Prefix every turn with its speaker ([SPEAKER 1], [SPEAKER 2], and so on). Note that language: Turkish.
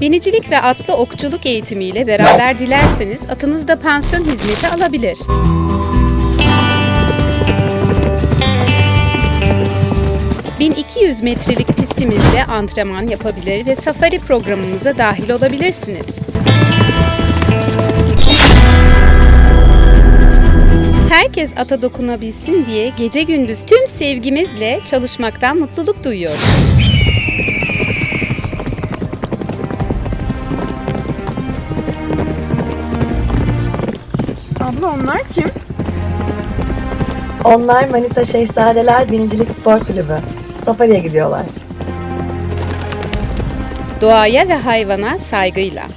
[SPEAKER 1] Binicilik ve atlı okçuluk eğitimiyle beraber dilerseniz atınız da pansiyon hizmeti alabilir. ...1200 metrelik pistimizde antrenman yapabilir ve safari programımıza dahil olabilirsiniz. Herkes ata dokunabilsin diye gece gündüz tüm sevgimizle çalışmaktan mutluluk duyuyoruz.
[SPEAKER 2] Abla onlar kim?
[SPEAKER 3] Onlar Manisa Şehzadeler Binicilik Spor Kulübü. Safari'ye gidiyorlar.
[SPEAKER 1] Doğaya ve hayvana saygıyla.